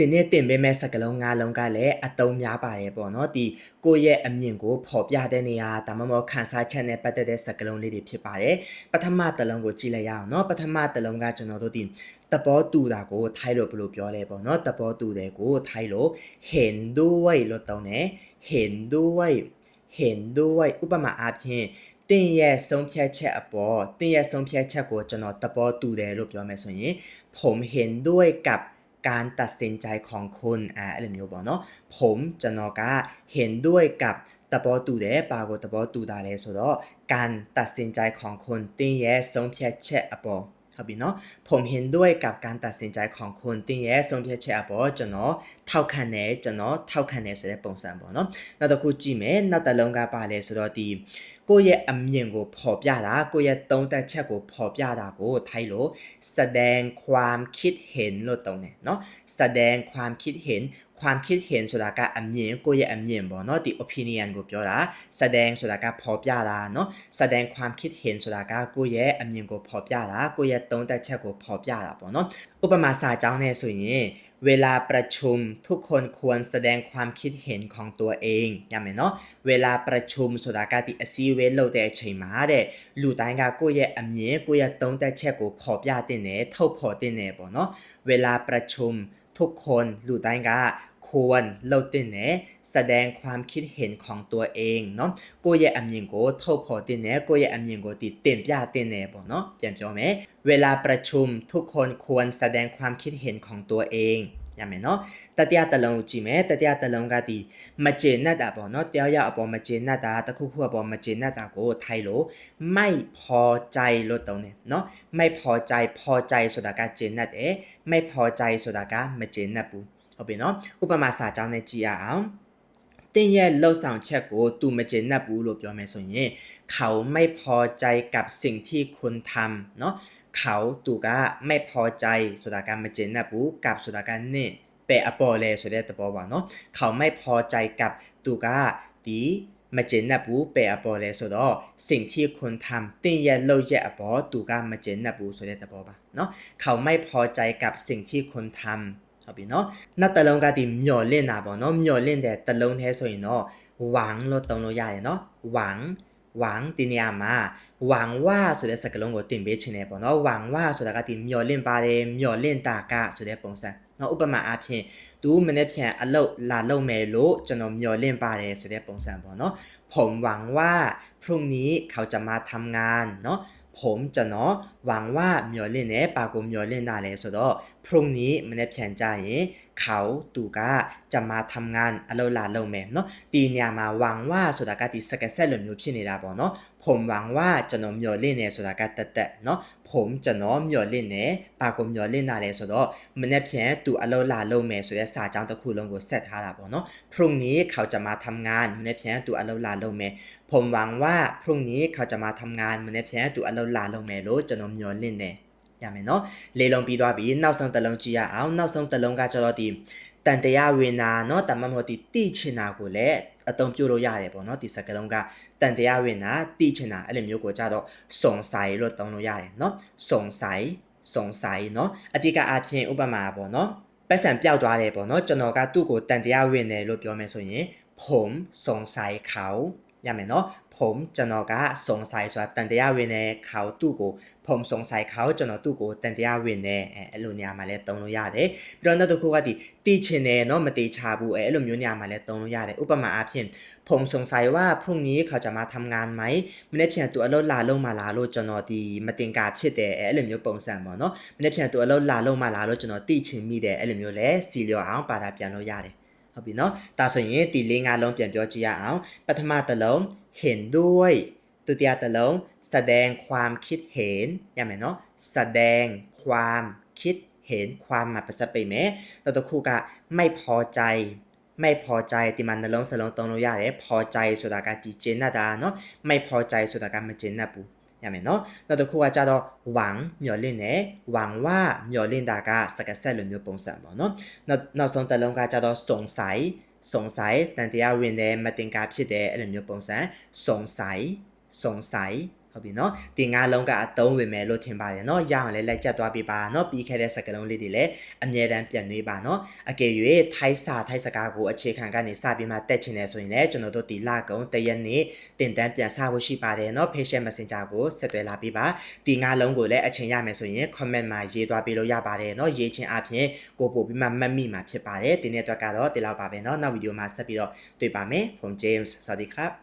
တင်းနဲ့တင်ပေးမဲ့စကလုံး၅လုံးကလည်းအတုံးများပါတယ်ပေါ့နော်ဒီကိုယ့်ရဲ့အမြင်ကိုဖော်ပြတဲ့နေရာဒါမှမဟုတ်ခန်းစားချက်နဲ့ပတ်သက်တဲ့စကလုံးလေးတွေဖြစ်ပါတယ်ပထမတစ်လုံးကိုကြည့်လိုက်ရအောင်เนาะပထမတစ်လုံးကကျွန်တော်တို့ဒီတဘောတူတာကိုထိုင်းလို့ဘယ်လိုပြောလဲပေါ့เนาะတဘောတူတယ်ကိုထိုင်းလို့เห็นด้วยလို့တောင်းတယ်เห็นด้วยเห็นด้วยဥပမာအားဖြင့်တင်ရဲ့ဆုံးဖြတ်ချက်အပေါ်တင်ရဲ့ဆုံးဖြတ်ချက်ကိုကျွန်တော်တဘောတူတယ်လို့ပြောမယ်ဆိုရင် ผมเห็นด้วยกับ การตัดสินใจของคุณอ่าအဲ့လိုမျိုးပေါ့နော်ผมကျွန်တော်ကเห็นด้วยกับတဘောတူတယ်ပါကိုတဘောတူတာလဲဆိုတော့การตัดสินใจของคุณတင်းရဲ့ဆုံးဖြတ်ချက်အပေါ်ဟုတ်ပြီနော်ผมเห็นด้วยกับการตัดสินใจของคุณတင်းရဲ့ဆုံးဖြတ်ချက်အပေါ်ကျွန်တော်ထောက်ခံတယ်ကျွန်တော်ထောက်ခံတယ်ဆိုတဲ့ပုံစံပေါ့နော်နောက်တစ်ခုကြည့်မယ်နောက်တစ်လုံးကပါလဲဆိုတော့ဒီ ကိုယ့်ရဲ့အမြင်ကိုဖော်ပြတာကိုယ့်ရဲ့သုံးသပ်ချက်ကိုဖော်ပြတာကိုထိုက်လို့แสดงความคิดเห็นလို့တုံးတယ်เนาะแสดงความคิดเห็น ความคิดเห็นဆိုတာကအမြင်ကိုယ့်ရဲ့အမြင်ပေါ့เนาะဒီ opinion ကိုပြောတာแสดงဆိုတာကဖော်ပြတာเนาะแสดงความคิดเห็นဆိုတာကကိုယ့်ရဲ့အမြင်ကိုဖော်ပြတာကိုယ့်ရဲ့သုံးသပ်ချက်ကိုဖော်ပြတာပေါ့เนาะဥပမာစာကြောင်းနဲ့ဆိုရင် เวลาประชุมทุกคนควรแสดงความคิดเห็นของตัวเองရမယ်เนาะเวลาประชุมဆိုတာကဒီအစည်းအဝေးလုပ်တဲ့အချိန်မှာတဲ့လူတိုင်းကကိုယ့်ရဲ့အမြင်ကိုယ့်ရဲ့သုံးသပ်ချက်ကိုဖော်ပြတင်တယ်ထုတ်ဖော်တင်တယ်ပေါ့เนาะเวลาประชุม ทุกคนลูตันกาควรเราตินเนแสดงความคิดเห็นของตัวเองเนาะกูอยากอันยิงกูเท่าพอตินเนกูอยากอันยิงกติเต็มยาตินเนบ่เนาะจำจำไหมเวลาประชุมทุกคนควรแสดงความคิดเห็นของตัวเอง ရမယ်เนาะတတိယတစ်လုံးကိုကြည့်မယ်တတိယတစ်လုံးကဒီမကျေနပ်တာပေါ့เนาะတရားရအပေါ်မကျေနပ်တာတစ်ခုခုအပေါ်မကျေနပ်တာကိုထိုက်လို့ไม่พอใจလို့တုံးတယ်เนาะไม่พอใจพอใจဆိုတာကကျေနပ်တယ်ไม่พอใจဆိုတာကမကျေနပ်ဘူးဟုတ်ပြီเนาะဥပမာစာကြောင်းနဲ့ကြည့်ရအောင် တင်းရဲ့လှုပ်ဆောင်ချက်ကို तू မကျေနပ်ဘူးလို့ပြောမယ်ဆိုရင်เขาไม่พอใจกับสิ่งที่คุณทำเนาะ เขาသူကไม่พอใจဆိုတာကမကျေနပ်ဘူးกับဆိုတာကနဲ့ပဲအပေါ်လဲဆိုတဲ့သဘောပါเนาะเขาไม่พอใจกับသူကဒီမကျေနပ်ဘူးပဲအပေါ်လဲဆိုတော့สิ่งที่คุณทำတင်းရဲ့လုပ်ရက်အပေါ်သူကမကျေနပ်ဘူးဆိုတဲ့သဘောပါเนาะเขาไม่พอใจกับสิ่งที่คุณทำ ဟုတ်ပြီเนาะနောက်တစ်လုံးကဒီမျော်လင့်တာပေါ့เนาะမျော်လင့်တဲ့တစ်လုံးတည်းဆိုရင်တော့หวังလို့တုံးလို့ရတယ်เนาะหวังหวังဒီနေရာမှာหวังว่าဆိုတဲ့စကားလုံးကိုတင်ပေးခြင်းနဲ့ပေါ့နော်หวังว่าဆိုတာကဒီမျော်လင့်ပါတယ်မျော်လင့်တာကဆိုတဲ့ပုံစံနော်ဥပမာအားဖြင့်သူမနေ့ပြန်အလုပ်လာလုပ်မယ်လို့ကျွန်တော်မျှော်လင့်ပါတယ်ဆိုတဲ့ပုံစံပေါ့နော်ผมหวังว่าพรุ่งนี้เขาจะมาทำงานเนาะ ผมကျွန်တော်หวังว่าမျှော်လင့်တယ်ပါကိုမျှော်လင့်တာလဲဆိုတော့พรุ่งนี้မနေ့ပြန်ကြရင်เขาသူကจะมาทำงานအလုပ်လာလုပ်မယ်เนาะဒီနေရာမှာหวังว่าဆိုတာကဒီစကားဆက်လိုမျိုးဖြစ်နေတာပေါ့เนาะ ผมหวังว่าကျွန်တော်မျှော်လင့်တယ်ဆိုတာကတက်တက်เนาะผมကျွန်တော်မျှော်လင့်တယ်ပါကိုမျှော်လင့်တာလဲဆိုတော့မနေ့ပြန်သူအလုပ်လာလုပ်မယ်ဆိုတဲ့စာကြောင်းတစ်ခုလုံးကိုဆက်ထားတာပေါ့เนาะพรุ่งนี้เขาจะมาทำงานမနေ့ပြန်သူအလုပ်လာလုပ်မယ်ผมหวังว่าพรุ่งนี้เขาจะมาทำงานမနေ့ပြန်သူအလုပ်လာလုပ်မယ်လို့ကျွန်တော်မျှော်လင့်တယ်ရမယ်နော်လေးလုံးပြီးသွားပြီနောက်ဆုံးတစ်လုံးကြည့်ရအောင်နောက်ဆုံးတစ်လုံးကကျတော့ဒီ တန်တရားဝေနာเนาะတမန်တော်ဒီတိချင်တာကိုလည်းအသုံးပြုလို့ရတယ်ပေါ့เนาะဒီစကားလုံးကတန်တရားဝေနာတိချင်တာအဲ့လိုမျိုးကိုကြတော့စုံဆိုင်လို့သုံးလို့ရတယ်เนาะစုံဆိုင်စုံဆိုင်เนาะအတိကအချင်းဥပမာပေါ့เนาะပတ်စံပြောက်သွားတယ်ပေါ့เนาะကျွန်တော်ကသူ့ကိုတန်တရားဝင်တယ်လို့ပြောမယ်ဆိုရင်ผมสงสัยเขา ရမယ်နော်ผมကျွန်တော်ကสงสัยဆိုတာတန်တရားဝင်တယ်เขาသူ့ကိုผมสงสัยเขาကျွန်တော်သူ့ကိုတန်တရားဝင်တယ်အဲအဲ့လိုနေရာမှာလည်းသုံးလို့ရတယ်ပြီးတော့နောက်တစ်ခုကဒီတိချင်တယ်နော်မတိချဘူးအဲအဲ့လိုမျိုးနေရာမှာလည်းသုံးလို့ရတယ်ဥပမာအားဖြင့်ผมสงสัยว่าพรุ่งนี้เขาจะมาทำงานไหมမနေ့ပြန်သူအလုပ်လာလုံးမလားလို့ကျွန်တော်ဒီမတင်ကာဖြစ်တယ်အဲအဲ့လိုမျိုးပုံစံပေါ့နော်မနေ့ပြန်သူအလုပ်လာလုံးမလားလို့ကျွန်တော်တိချင်မိတယ်အဲ့လိုမျိုးလဲစီလျော်အောင်ပါတာပြန်လို့ရတယ် ဟုတ်ပြီနော်ဒါဆိုရင်ဒီလေးငါလုံးပြန်ပြောကြည့်ရအောင်ပထမတစ်လုံးเห็นด้วยဒုတိယတစ်လုံးแสดงความคิดเห็นရမယ်နော်แสดงความคิดเห็นความมาประสบไปไหมตัวတစ်ခုကไม่พอใจ ไม่พอใจဒီမှာနှလုံးစလုံးသုံးလို့ရတယ်พอใจဆိုတာကဒီကျဉ်တ်တာเนาะไม่พอใจဆိုတာကမကျဉ်တ်ဘူး ရမယ်နော်နောက်တစ်ခုကကြတော့ဝမ်မျောလင့်နဲ့ဝမ်ဝါမျောလင့်တာကစကားဆက်လိုမျိုးပုံစံပေါ့နော်နောက်နောက်ဆုံးတစ်လုံးကကြတော့စုံဆိုင်စုံဆိုင်တန်တရားဝင်တယ်မတင်ကားဖြစ်တယ်အဲ့လိုမျိုးပုံစံစုံဆိုင်စုံဆိုင် ဟုတ်ပြီနော်ဒီငါလုံးကအသုံးဝင်မယ်လို့ထင်ပါတယ်နော်ရအောင်လည်းလိုက်ချက်သွားပြပါနော်ပြီးခဲ့တဲ့စကားလုံးလေးတွေလည်းအမြဲတမ်းပြန်နှွေးပါနော်အကယ်၍ထိုက်စာထိုက်စကားကိုအခြေခံကနေစပြီးမှတက်ချင်တယ်ဆိုရင်လည်းကျွန်တော်တို့ဒီလကုံတရက်နေ့တင်တန်းပြန်စဖို့ရှိပါတယ်နော် Patient Messenger ကိုဆက်သွယ်လာပြီးပါဒီငါလုံးကိုလည်းအချိန်ရမယ်ဆိုရင် comment မှာရေးသွားပေးလို့ရပါတယ်နော်ရေးချင်းအပြင်ကိုပို့ပြီးမှမှတ်မိမှာဖြစ်ပါတယ်ဒီနေ့အတွက်ကတော့ဒီလောက်ပါပဲနော်နောက်ဗီဒီယိုမှာဆက်ပြီးတော့တွေ့ပါမယ် from James စวัสดีครับ